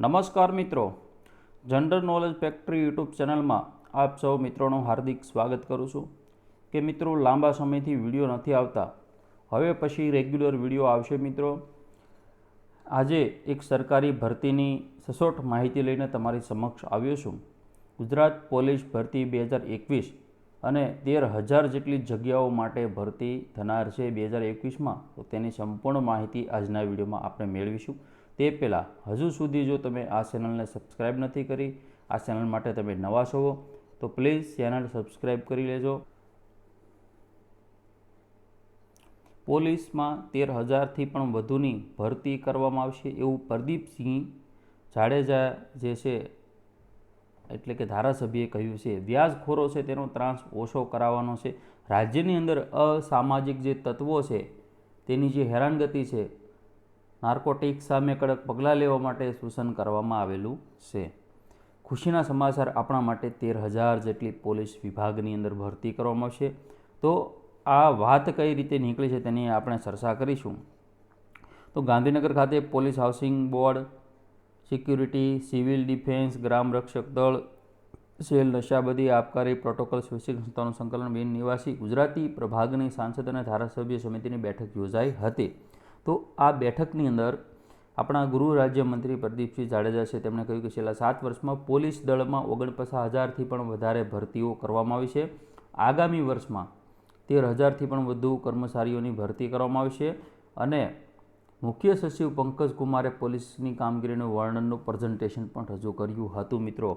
નમસ્કાર મિત્રો. General knowledge factory YouTube ચેનલમાં આપ સૌ મિત્રોનું હાર્દિક સ્વાગત કરું છું. કે મિત્રો, લાંબા સમયથી વીડિયો નથી આવતા. હવે પછી રેગ્યુલર વીડિયો આવશે મિત્રો. આજે એક સરકારી ભરતીની સચોટ માહિતી લઈને તમારી સમક્ષ આવ્યો છું. ગુજરાત પોલીસ ભરતી બે હજાર એકવીસ અને તેર હજાર જેટલી જગ્યાઓ માટે ભરતી થનાર છે બે હજાર એકવીસમાં. તો તેની સંપૂર્ણ માહિતી આજના વિડીયોમાં આપણે મેળવીશું. તે પહેલાં હજુ સુધી જો તમે આ ચેનલને સબસ્ક્રાઈબ નથી કરી, આ ચેનલ માટે તમે નવા છો, તો પ્લીઝ ચેનલ સબસ્ક્રાઈબ કરી લેજો. પોલીસમાં તેર હજારથી પણ વધુની ભરતી કરવામાં આવશે એવું પ્રદીપસિંહ જાડેજા જે છે, એટલે કે ધારાસભ્યએ કહ્યું છે, વ્યાજખોરો છે તેનો ત્રાસ ઓછો કરાવવાનો છે. રાજ્યની અંદર અસામાજિક જે તત્વો છે, તેની જે હેરાનગતિ છે નાર્કોટિક્સ સામે કડક પગલાં લેવા માટે સૂચન કરવામાં આવેલું છે. ખુશીના સમાચાર આપણા માટે તેર હજાર જેટલી પોલીસ વિભાગની અંદર ભરતી કરવામાં આવશે. તો આ વાત કઈ રીતે નીકળી છે તેની આપણે ચર્ચા કરીશું. તો ગાંધીનગર ખાતે police housing board, security, civil defence ગ્રામ રક્ષક દળ, સેલ નશાબદી આબકારી પ્રોટોકોલ સ્વૈચ્છિક સંસ્થાઓનું સંકલન બિન નિવાસી ગુજરાતી પ્રભાગની સાંસદ અને ધારાસભ્ય સમિતિની બેઠક યોજાઈ હતી. તો આ બેઠકની અંદર આપણા ગૃહ રાજ્યમંત્રી પ્રદીપસિંહ જાડેજા છે, તેમણે કહ્યું કે છેલ્લા સાત વર્ષમાં પોલીસ દળમાં ઓગણપચાસ હજારથી પણ વધારે ભરતીઓ કરવામાં આવી છે. આગામી વર્ષમાં તેર હજારથી પણ વધુ કર્મચારીઓની ભરતી કરવામાં આવશે અને મુખ્ય સચિવ પંકજ કુમારે પોલીસની કામગીરીનું વર્ણનનું પ્રેઝન્ટેશન પણ રજૂ કર્યું હતું મિત્રો.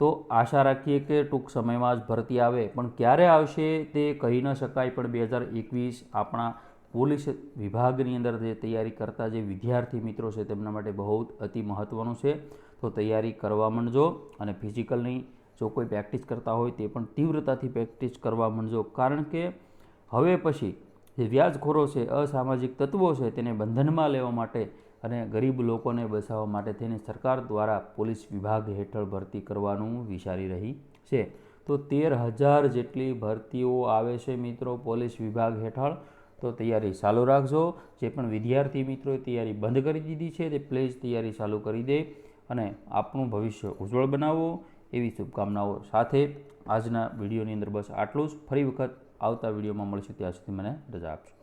તો આશા રાખીએ કે ટૂંક સમયમાં જ ભરતી આવે, પણ ક્યારે આવશે તે કહી ન શકાય, પણ બે હજાર એકવીસ આપણા પોલીસ વિભાગની અંદર જે તૈયારી કરતા જે વિદ્યાર્થી મિત્રો છે તેમના માટે બહુ અતિ મહત્ત્વનું છે. તો તૈયારી કરવા માંડજો અને ફિઝિકલની જો કોઈ પ્રેક્ટિસ કરતા હોય તે પણ તીવ્રતાથી પ્રેક્ટિસ કરવા માંડજો. કારણ કે હવે પછી જે વ્યાજખોરો છે, અસામાજિક તત્વો છે તેને બંધનમાં લેવા માટે અને ગરીબ લોકોને બચાવવા માટે તેને સરકાર દ્વારા પોલીસ વિભાગ હેઠળ ભરતી કરવાનું વિચારી રહી છે. તો તેર હજાર જેટલી ભરતીઓ આવે છે મિત્રો પોલીસ વિભાગ હેઠળ. તો તૈયારી ચાલુ રાખજો. જે પણ વિદ્યાર્થી મિત્રોએ તૈયારી બંધ કરી દીધી છે, તે પ્લીઝ તૈયારી ચાલુ કરી દે અને આપણું ભવિષ્ય ઉજ્જવળ બનાવો. એવી શુભકામનાઓ સાથે આજના વિડીયોની અંદર બસ આટલું જ. ફરી વખત આવતા વિડીયોમાં મળશે. ત્યાં સુધી મને રજા આપજો.